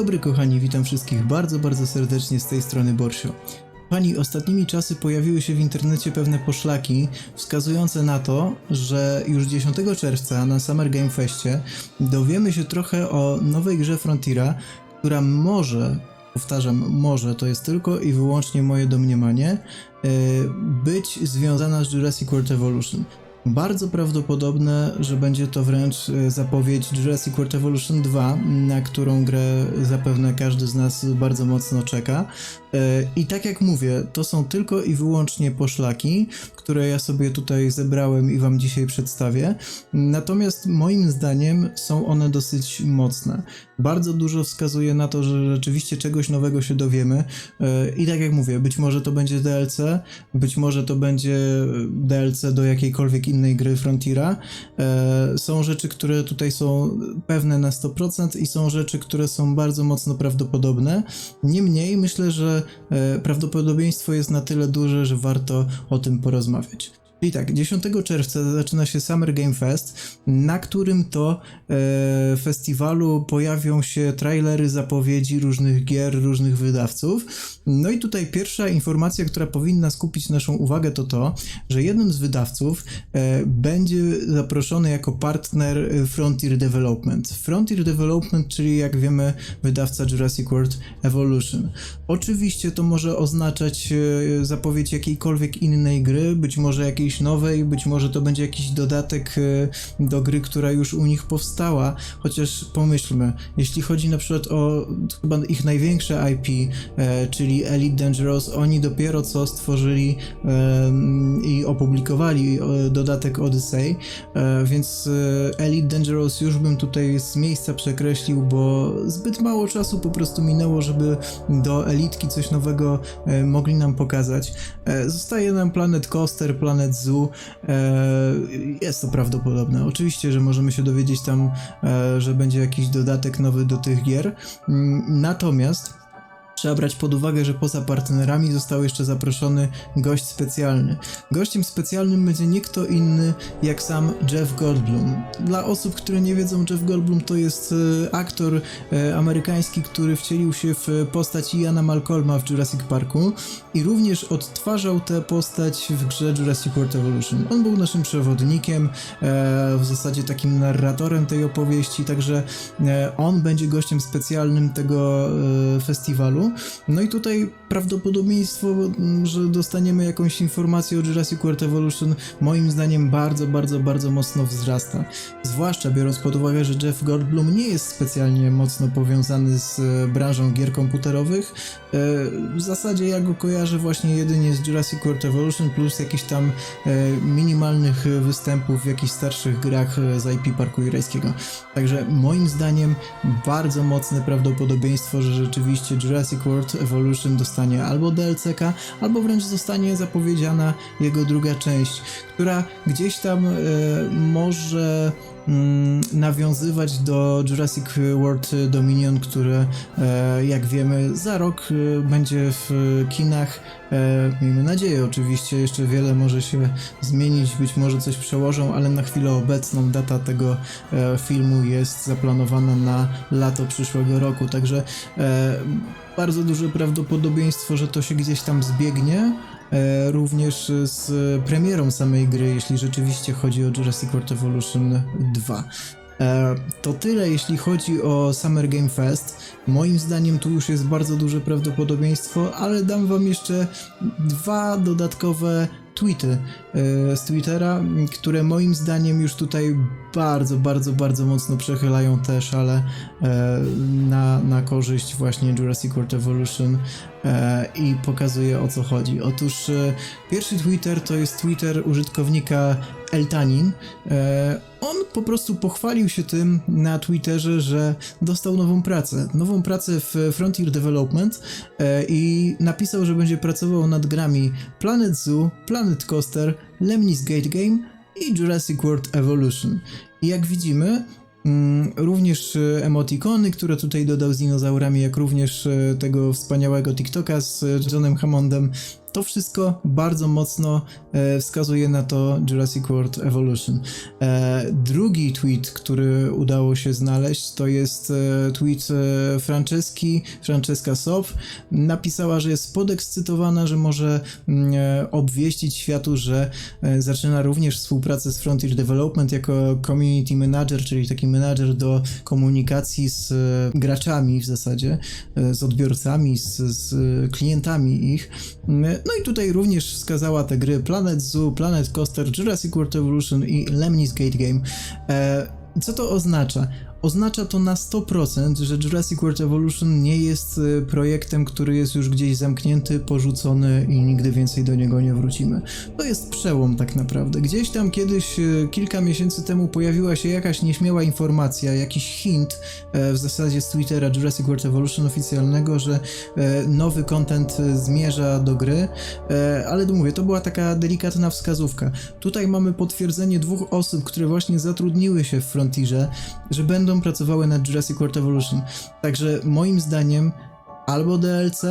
dobry kochani, witam wszystkich bardzo, bardzo serdecznie z tej strony Borsio. Pani, ostatnimi czasy pojawiły się w internecie pewne poszlaki wskazujące na to, że już 10 czerwca na Summer Game Festie dowiemy się trochę o nowej grze Frontiera, która może, powtarzam, może, to jest tylko i wyłącznie moje domniemanie, yy, być związana z Jurassic World Evolution. Bardzo prawdopodobne, że będzie to wręcz e, zapowiedź Jurassic World Evolution 2, na którą grę zapewne każdy z nas bardzo mocno czeka. E, I tak jak mówię, to są tylko i wyłącznie poszlaki, które ja sobie tutaj zebrałem i Wam dzisiaj przedstawię. Natomiast moim zdaniem są one dosyć mocne. Bardzo dużo wskazuje na to, że rzeczywiście czegoś nowego się dowiemy. E, I tak jak mówię, być może to będzie DLC, być może to będzie DLC do jakiejkolwiek innej gry Frontiera. E, Są rzeczy, które tutaj są pewne na 100% i są rzeczy, które są bardzo mocno prawdopodobne. Niemniej myślę, że e, prawdopodobieństwo jest na tyle duże, że warto o tym porozmawiać. I tak, 10 czerwca zaczyna się Summer Game Fest, na którym to e, festiwalu pojawią się trailery, zapowiedzi różnych gier, różnych wydawców. No i tutaj pierwsza informacja, która powinna skupić naszą uwagę, to to, że jednym z wydawców e, będzie zaproszony jako partner Frontier Development. Frontier Development, czyli jak wiemy, wydawca Jurassic World Evolution. Oczywiście to może oznaczać e, zapowiedź jakiejkolwiek innej gry, być może jakiejś nowej, być może to będzie jakiś dodatek e, do gry, która już u nich powstała, chociaż pomyślmy, jeśli chodzi na przykład o chyba ich największe IP, e, czyli Elite Dangerous, oni dopiero co stworzyli i opublikowali e, dodatek Odyssey, więc Elite Dangerous już bym tutaj z miejsca przekreślił, bo zbyt mało czasu po prostu minęło, żeby do Elitki coś nowego mogli nam pokazać. Zostaje nam Planet Coaster, Planet E, Jest to prawdopodobne. Oczywiście, że możemy się dowiedzieć tam, e, że będzie jakiś dodatek nowy do tych gier. Mm, Natomiast Trzeba brać pod uwagę, że poza partnerami został jeszcze zaproszony gość specjalny. Gościem specjalnym będzie nie kto inny jak sam Jeff Goldblum. Dla osób, które nie wiedzą, Jeff Goldblum to jest e, aktor e, amerykański, który wcielił się w postać Iana Malcolma w Jurassic Parku i również odtwarzał tę postać w grze Jurassic World Evolution. On był naszym przewodnikiem, e, w zasadzie takim narratorem tej opowieści, także on będzie gościem specjalnym tego e, No i tutaj prawdopodobieństwo, m, że dostaniemy jakąś informację o Jurassic World Evolution, moim zdaniem bardzo, bardzo, bardzo mocno wzrasta. Zwłaszcza biorąc pod uwagę, że Jeff Goldblum nie jest specjalnie mocno powiązany z e, branżą gier komputerowych. E, W zasadzie ja go kojarzę właśnie jedynie z Jurassic World Evolution plus jakichś tam e, minimalnych występów w jakichś starszych grach z IP Parku Jurajskiego. Także moim zdaniem bardzo mocne prawdopodobieństwo, że rzeczywiście Jurassic World Evolution dostanie albo DLC-ka, albo wręcz zostanie zapowiedziana jego druga część, która gdzieś tam e, może nawiązywać do Jurassic World Dominion, które e, jak wiemy za rok e, będzie w kinach. E, miejmy nadzieję oczywiście, jeszcze wiele może się zmienić, być może coś przełożą, ale na chwilę obecną data tego filmu jest zaplanowana na lato przyszłego roku, także bardzo duże prawdopodobieństwo, że to się gdzieś tam zbiegnie. E, również z premierą samej gry, jeśli rzeczywiście chodzi o Jurassic World Evolution 2. E, To tyle, jeśli chodzi o Summer Game Fest. Moim zdaniem tu już jest bardzo duże prawdopodobieństwo, ale dam wam jeszcze dwa dodatkowe tweety e, z Twittera, które moim zdaniem już tutaj bardzo, bardzo, bardzo mocno przechylają te szale e, na, na korzyść właśnie Jurassic World Evolution e, i pokazuje o co chodzi. Otóż pierwszy Twitter to jest Twitter użytkownika Eltanin. On po prostu pochwalił się tym na Twitterze, że dostał nową pracę. Nową pracę w Frontier Development i napisał, że będzie pracował nad grami Planet Zoo, Planet Coaster, Lemnis Gate Game i Jurassic World Evolution. I jak widzimy, Mm, Również e, emotikony, które tutaj dodał z dinozaurami, jak również e, tego wspaniałego TikToka z e, Johnem Hammondem. To wszystko bardzo mocno e, wskazuje na to Jurassic World Evolution. E, drugi tweet, który udało się znaleźć, to jest e, tweet e, Franceski, Francesca Sop. Napisała, że jest podekscytowana, że może mm, e, obwieścić światu, że e, zaczyna również współpracę z Frontier Development jako community manager, czyli taki menadżer do komunikacji z e, graczami w zasadzie, e, z odbiorcami, z, z klientami ich. Mm, No i tutaj również wskazała te gry Planet Zoo, Planet Coaster, Jurassic World Evolution i Lemnis Gate Game. E, Co to oznacza? Oznacza to na 100%, że Jurassic World Evolution nie jest e, projektem, który jest już gdzieś zamknięty, porzucony i nigdy więcej do niego nie wrócimy. To jest przełom tak naprawdę. Gdzieś tam kiedyś, e, kilka miesięcy temu pojawiła się jakaś nieśmiała informacja, jakiś hint e, w zasadzie z Twittera Jurassic World Evolution oficjalnego, że e, nowy content e, zmierza do gry, ale mówię, to była taka delikatna wskazówka. Tutaj mamy potwierdzenie dwóch osób, które właśnie zatrudniły się w Frontierze, że będą pracowały nad Jurassic World Evolution. Także moim zdaniem albo DLC,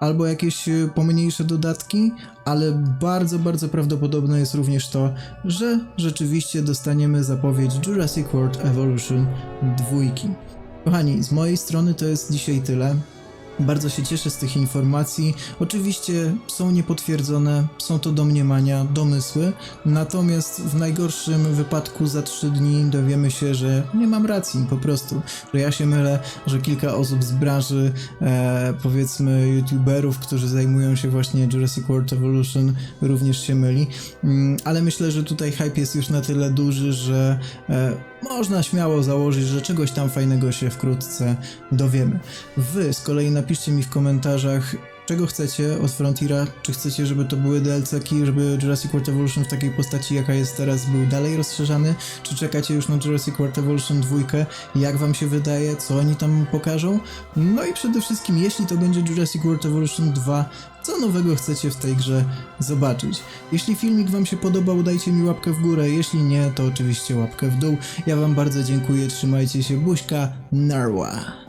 albo jakieś e, pomniejsze dodatki, ale bardzo, bardzo prawdopodobne jest również to, że rzeczywiście dostaniemy zapowiedź Jurassic World Evolution 2. Kochani, z mojej strony to jest dzisiaj tyle. Bardzo się cieszę z tych informacji. Oczywiście są niepotwierdzone, są to domniemania, domysły, natomiast w najgorszym wypadku za 3 dni dowiemy się, że nie mam racji po prostu, że ja się mylę, że kilka osób z branży, e, powiedzmy youtuberów, którzy zajmują się właśnie Jurassic World Evolution również się myli, mm, ale myślę, że tutaj hype jest już na tyle duży, że e, można śmiało założyć, że czegoś tam fajnego się wkrótce dowiemy. Wy z kolei napiszcie mi w komentarzach, czego chcecie od Frontiera, czy chcecie, żeby to były DLC-ki, żeby Jurassic World Evolution w takiej postaci, jaka jest teraz, był dalej rozszerzany, czy czekacie już na Jurassic World Evolution 2, jak wam się wydaje, co oni tam pokażą, no i przede wszystkim, jeśli to będzie Jurassic World Evolution 2, co nowego chcecie w tej grze zobaczyć. Jeśli filmik wam się podobał, dajcie mi łapkę w górę, jeśli nie, to oczywiście łapkę w dół. Ja wam bardzo dziękuję, trzymajcie się, buźka, narwa.